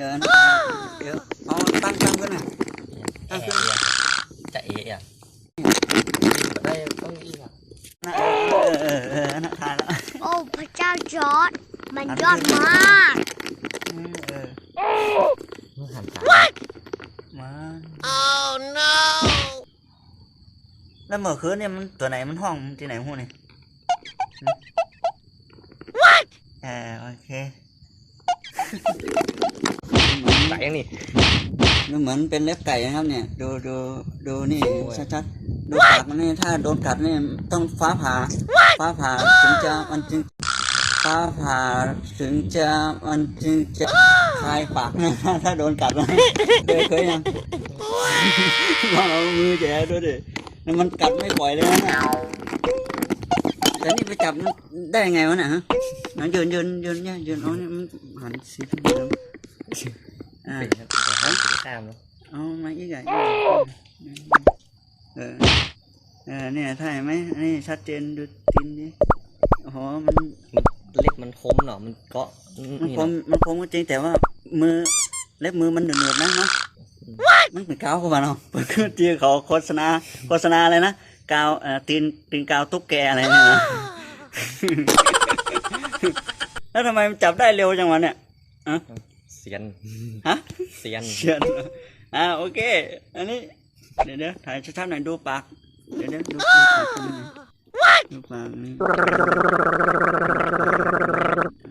เดี๋ยวนะเดี๋ยวเอาตั้งตั้งขึ้นหน่อยแอะเนี่ยจะเอะอะได้ต้องอีกอะนะเออเออเออนะทานแล้วโอ้พระเจ้าจอร์ดมันยอดมากอืมเออเมื่อหันขามา oh no แล้วเมื่อคืนเนี่ยมันตัวไหนมันห้องที่ไหนหูนี่เออโอเคไหน ยังนี่มันเหมือนเป็นเล็บไก่นะครับ เนี่ย ดูดูดูนี่ชัดๆดูปากมันนี่ถ้าโดนกัดนี่ต้องฟ้าผ่า ฟ้าผ่าถึงจะมันจึงฟ้าผ่าถึงจะมันจึงจะคลายปากนะถ้าโดนกัดนะเคยเคยยังลองเอามือแย่ดูดิแล้วมันกัดไม่ปล่อยเลยนะแต่นี่ไปจับมันได้ยังไงวะเนี่ยฮะน้องยืนยืนยืนเนี่ยยืนเอาเนี่ยมันหันสีเดิมอ่าเป็นครับแต่ให้ถึงข้ามแล้วเอามาอีกอะเออเออเนี่ยถ่ายไหมอันนี่ชัดเจนดูตีนดิโอ้โหมันมันเล็บมันคมเนาะมันเกาะมันนี่คมเนาะมันคมก็จริงแต่ว่า มือเล็บมือมันหนืดๆนะเนาะมันเป็นกาวเข้ามาเนาะเพื่อนที่เขาโฆษณาโฆษณาอะไรนะกาวเอ่อตีนตีนกาวตุ๊กแกอะไรเนี่ยนะแล้วทำไมมันจับได้เร็วจังวะเนี่ย เสียนฮะเสียนเชื่ออ่าโอเค อันนี้ เดี๋ยวเดี๋ยวถ่ายชัดๆหน่อยดูปาก เดี๋ยวเดี๋ยวดูปากตรงนี้หน่อยดูปากนี่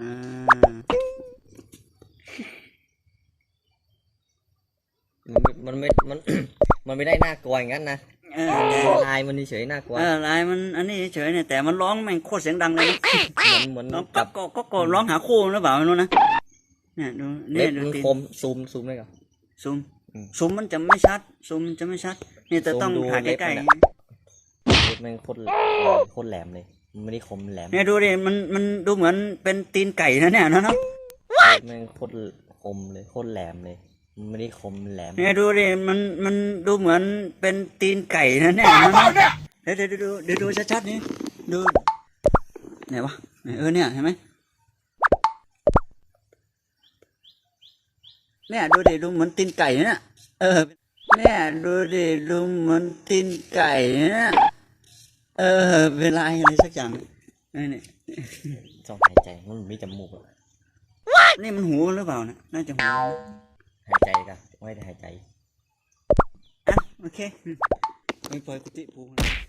อ่ามันไม่ มัน มันไม่ได้น่ากลัวอย่างนั้นนะเออลายมันเฉยๆน่ากลัวเออลายมันอันนี้เฉยๆเนี่ยแต่มันร้องแม่งโคตรเสียงดังเลยนะเหมือนเหมือนร้องกัก็บก็ก็ก็ร้องหาคู่หรือเปล่าไม่รู้นะ เนี่ยดูเล็เนี่ยบดูมันตีนคมซูมซูมได้ก่อนซูมอืมซูมมันจะไม่ชัดซูมมันจะไม่ชัดนี่แต่ต้องซูมดูถ่ายเล็บใกล้มันๆอะเล็บมันโคตรโคตรแหลมเลยมันไม่ได้คมแหลมเนี่ยดูดิมันมันดูเหมือนเป็นตีนไก่นะเนี่ยนะเนาะเล็บมันโคตรคมเลยโคตรแหลมเลยมันไม่ได้คมแหลมเนี่ยดูดิมันมันดูเหมือนเป็นตีนไก่นะเนี่ยนะเดี๋ยวเดี๋ยวดูเดี๋ยวดูชัดๆนี่ดูไหนวะเออเนี่ยเห็นไหม เนี่ยดูดิดูเหมือนตีนไก่เนี่ยเออเนี่ยดูดิดูเหมือนตีนไก่เนี่ยเออเวลาอะไรสักอย่างนี่นี่ต้องหายใจมันมีจมูกอะนี่มันหูหรือเปล่านะน่าจะหูหายใจกันไม่ได้หายใจอะโอเคไปปล่อยกุฏิปูนะ